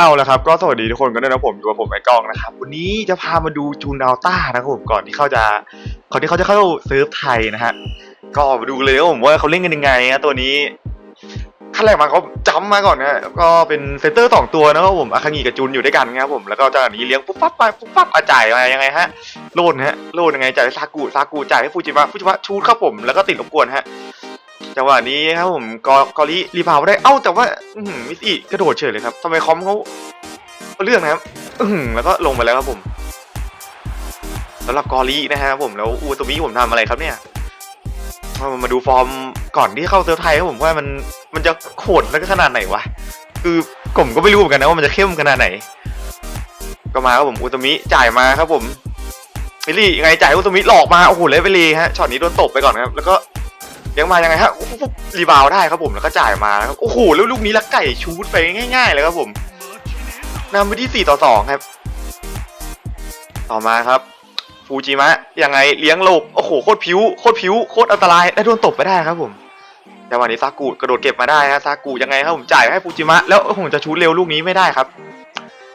เอาละครับก็สวัสดีทุกคนกันด้วยนะผมอยู่กับผมไอ้กล้องนะครับวันนี้จะพามาดูจูนอัลต้านะครับผมก่อนที่เขาจะก่อนที่เขาจะเข้าเซิร์ฟไทยนะฮะก็มาดูเลยว่าผมว่าเขาเล่นกันยังไงนะตัวนี้ขั้นแรกมาเขาจำมาก่อนนะก็เป็นเซนเตอร์สองตัวนะครับผมอาคางิกับจูนอยู่ด้วยกันครับผมแล้วก็จากนี้เลี้ยงปุ๊บปั๊บไปปุ๊บปั๊บอาจ่ายมายังไงฮะโลดฮะโลดยังไงจ่ายซากุซากุจ่ายให้ฟูจิมะฟูจิมะชูดครับผมแล้วก็ติดรบกวนฮะ จังหวะนี้ครับผมกอกอริรีพาวได้เอ้าแต่ว่าอืมิสอีกระโดดเฉยเลยครับทำไมคอมเขาเอาเรื่องนะครับอืแล้วก็ลงไปแล้วครับผมสำหรับกอรินะฮะผมแล้วอูตมิผมทำอะไรครับเนี่ยมามาดูฟอร์มก่อนที่เข้าเซิร์ฟไทยครับผมว่ามันมันจะโหดแล้วก็ขนาดไหนวะคือผมก็ไม่รู้เหมือนกันนะว่ามันจะเข้มขนาดไหน ก็มาครับผมอูตมิจ่ายมาครับผมมิลลี่ยังไงจ่ายอูตมิหลอกมาโอ้โหเลยไปเลยฮะช็อตนี้โดนตบไปก่อนครับ แล้วก็ ยังมายังไงฮะปุ๊บรีบาวได้ครับผมแล้วก็จ่ายมาครับโอ้โหแล้วลูกนี้ละไก่ชูดไปง่าย ๆ เลยครับผมนำไปที่สี่ต่อสองครับ ต่อมาครับฟูจิมะยังไงเลี้ยงโลกโอ้โหโคตรผิวโคตรผิวโคตรอันตรายและโดนตบไปได้ครับผมแต่วันนี้ซากุกระโดดเก็บมาได้ฮะซากุยังไงครับผมจ่ายให้ฟูจิมะแล้วผมจะชูดเร็วลูกนี้ไม่ได้ครับ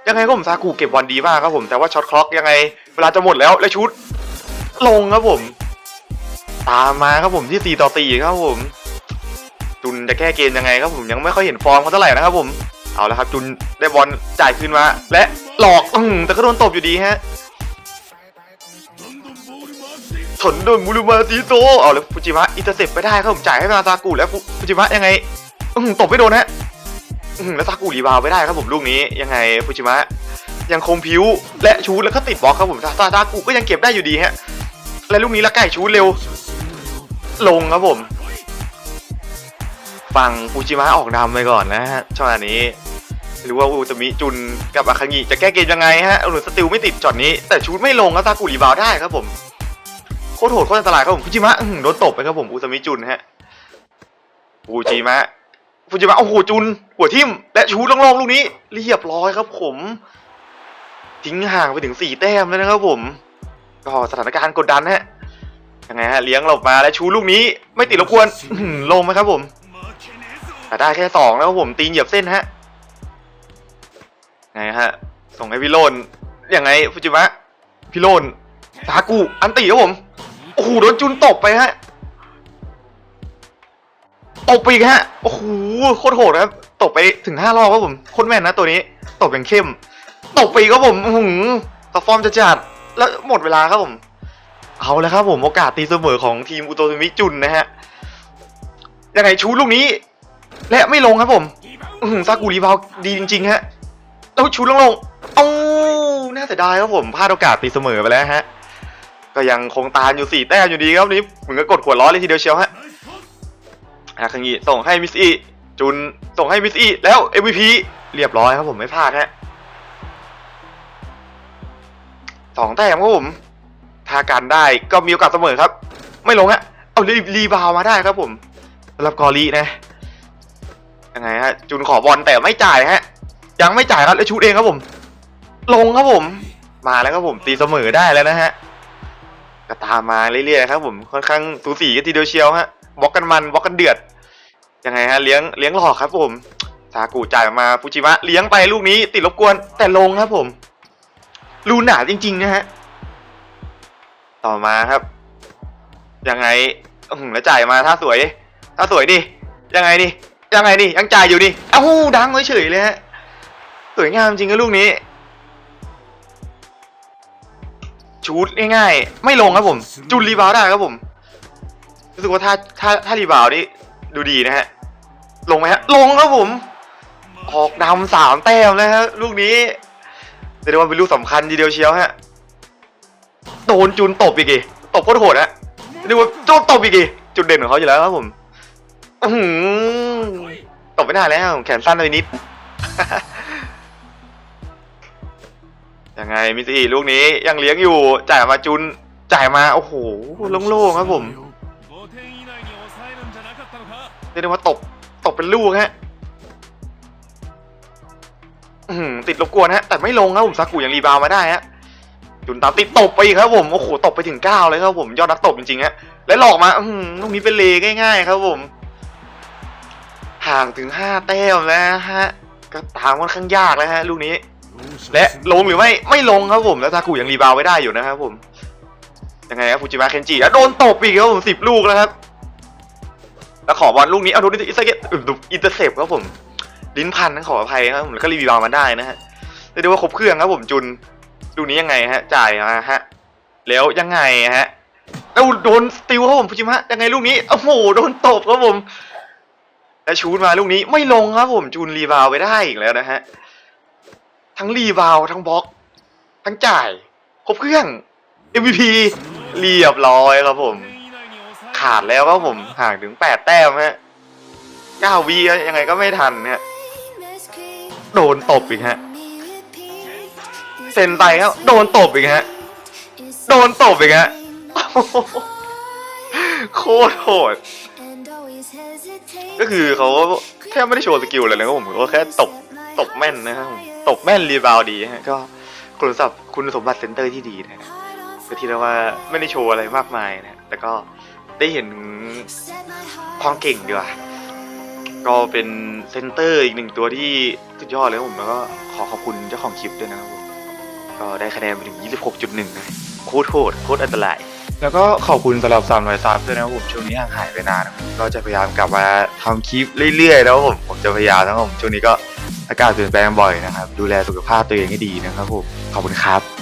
ยังไงก็ผมซากุเก็บบอลดีมากครับผมแต่ว่าช็อตคล็อกยังไง เวลาจะหมดแล้วแล้วชุดลงครับผม ตามมาครับผมที่ 4 ต่อ 4 ครับผม จุนจะแก้เกมยังไงครับผมยังไม่ค่อยเห็นฟอร์มเขาเท่าไหร่นะครับผมเอาละครับ จุนได้บอลจ่ายคืนมา และหลอกอืมแต่ก็โดนตบอยู่ดีฮะถนโดนมูรุมาตีโตเอาแล้วฟูจิมะอินเตอร์เซปไปได้ครับผมจ่ายให้มาซากุแล้วฟูจิมะยังไงอืมตบไม่โดนฮะอืมแล้วซากุรีบาวไปได้ครับผมลูกนี้ยังไงฟูจิมะยังคงผิวและชูดแล้วก็ติดบล็อกครับผมซาซาซากุก็ยังเก็บได้อยู่ดีฮะและลูกนี้ละไก่ชูดเร็ว ลงครับผมฝั่งฟูจิมะออกนำไปก่อนนะฮะช็อตนี้ หรือว่าอูตมิจุนกับอาคางิจะแก้เกมยังไงฮะหรือสติลไม่ติดช็อตนี้ แต่ชูดไม่ลงแล้วซากุรีบาวได้ครับผมโคตรโหดโคตรอันตรายครับผมฟูจิมะอื้อหือโดนตบไปครับผมอูตมิจุนฮะฟูจิมะฟูจิมะโอ้โหจุน หัวทิ่มและชูดล่งๆลูกนี้ เรียบร้อยครับผม ทิ้งห่างไปถึงสี่แต้มแล้วนะครับผมก็สถานการณ์กดดันฮะ ยังไงฮะเลี้ยงหลบมาและชูลูกนี้ไม่ติดรบกวนลงไหมครับผมแต่ได้แค่สองแล้วผมตีนเหยียบเส้นฮะไงฮะ ส่งให้พี่โลนยังไงฟูจิมะพี่โลนซากุอันติครับผมโอ้โหโดนจุนตบไปฮะตบไปอีกฮะโอ้โหโคตรโหดครับตบไปถึงห้ารอบครับผมโคตรแม่นนะตัวนี้ตบอย่างเข้มตบไปอีกครับผมหือสฟอร์มจะจัดแล้วหมดเวลาครับผม เอาแล้วครับผมโอกาสตีเสมอของทีมอุโตมิจุนนะฮะยังไงชูลูกนี้ และไม่ลงครับผมอื้อหือซากุรีบาวดีจริงๆฮะแล้วชูลงลงๆเอ้าน่าเสียดายครับผมพลาดโอกาสตีเสมอไปแล้วฮะ ก็ยังคงตามอยู่สี่แต้มอยู่ดีครับนี้เหมือนกับกดขวดล้อเลยทีเดียวเชียวฮะอาคังงีส่งให้มิสอีจุนส่งให้มิสอีแล้ว MVP เรียบร้อยครับผมไม่พลาดฮะสองแต้มครับผมาการได้ก็มีโอกาสเสมอครับ ไม่ลงฮะเอารีรีบาวมาได้ครับผมสำหรับกอรีนะยังไงฮะจุนขอบอลแต่ไม่จ่ายฮะ ยังไม่จ่ายครับแล้วชูดเองครับผม ลงครับผม มาแล้วครับผม ตีเสมอได้แล้วนะฮะก็ตามมาเรื่อยๆครับผมค่อนข้างสูสีกันทีเดียวเชียวฮะบล็อกกันมันบล็อกกันเดือดยังไงฮะเลี้ยงเลี้ยงหลอกครับผมซากุจ่ายมาฟูจิมะเลี้ยงไปลูกนี้ติดรบกวนแต่ลงครับผมรูหนาจริงๆนะฮะ ต่อมาครับ ยังไงอื้ออแล้วจ่ายมาถ้าสวยถ้าสวยดิยังไงดิยังไงดิยังจ่ายอยู่ดิเอ้าดังเฉยเลยฮะสวยงามจริงกับลูกนี้ชูดง่ายๆ ไม่ลงครับผม จุนรีบาวได้ครับผม รู้สึกว่าถ้าถ้าถ้ารีบาวด์นี่ดูดีนะฮะ ลงไหมฮะ ลงครับผม ออกนำสามแต้มแล้วฮะ ลูกนี้เรียกว่าเป็นลูกสำคัญทีเดียวเชียวฮะ โดนจูนตบอีกีตบโคตรโหดอะดูว่าโดนตบอีกีจุดเด่นของเขาอยู่แล้วครับผมตบไม่ได้แล้ว แขนสั้นไปนิดยังไงมิสอีลูกนี้ยังเลี้ยงอยู่จ่ายมาจุนจ่ายมาโอ้โหโล่งๆครับผมเรียกด้ว่าตบตบเป็นลูกฮะติดรบกวนฮะแต่ไม่ลงครับผมซากุยังรีบาวมาได้ฮะ จุนตาติดตบไปอีกครับผมโอ้โหตบไปถึงเก้าเลยครับผมยอดนักตบจริงๆฮะและหลอกมาอืลูกนี้เป็นเลง่ายๆ ครับผมห่างถึงห้าแต้มแล้วฮะก็ตามค่อนข้างยากแล้วฮะลูกนี้ และลงหรือไม่ไม่ลงครับผม แล้วทากุยังรีบาวไว้ได้อยู่นะครับผมยังไงครับฟูจิมะเคนจิแล้โดนตบอีกครับผมสิบลูกแล้วครับแล้วขอบอลลูกนี้เอาดูอิสเตอร์เกตอินเตอร์เซปครับผม ลิ้นพันนะขออภัยครับผมแล้วก็รีบาวมาได้นะฮะเรียกด้ว่าครบเครื่องครับผมจุน ดูนี้ยังไงฮะ จ่ายมาฮะ แล้วยังไงฮะเล้วโดนสติลครับผมฟูจิมะยังไงลูกนี้โอ้โหโดนตบครับผม และชูดมาลูกนี้ไม่ลงครับผมจูนรีบาวไปได้อีกแล้วนะฮะทั้งรีบาวทั้งบล็อก ทั้งจ่ายครบเครื่อง MVP เรียบร้อยครับผม ขาดแล้วครับผมห่างถึงแปดแต้มฮะเก้าวียังไงก็ไม่ทันเนี่ยโดนตบอีกฮะ เซนไปครับโดนตบอีกฮะ โดนตบอีกฮะโคตรโหด ก็คือเขาแค่ไม่ได้โชว์สกิลเลยนะครับผมก็แค่ตบตบแม่นนะครับตบแม่นรีบาวดีฮะก็คุณสมบัติคุณสมบัติเซนเตอร์ที่ดีนะฮะก็ที่เรียกว่าไม่ได้โชว์อะไรมากมายนะแต่ก็ได้เห็นความเก่งดีกว่าก็เป็นเซนเตอร์อีกหนึ่งตัวที่สุดยอดเลยผมแล้วก็ขอขอบคุณเจ้าของคลิปด้วยนะครับ ก็ได้คะแนนไปถึง 26.1นะโคตรโหดโคตรอันตราย แล้วก็ขอบคุณสำหรับ3ามร้อยซับด้วยนะครับผมช่วงนี้ห่างหายไปนานนะครับก็จะพยายามกลับมาทำคลิปเรื่อยๆแล้วผมผมจะพยายามนะครับผมช่วงนี้ก็อากาศเปลี่ยนแปลงบ่อยนะครับ ดูแลสุขภาพตัวเองให้ดีนะครับผมขอบคุณครับ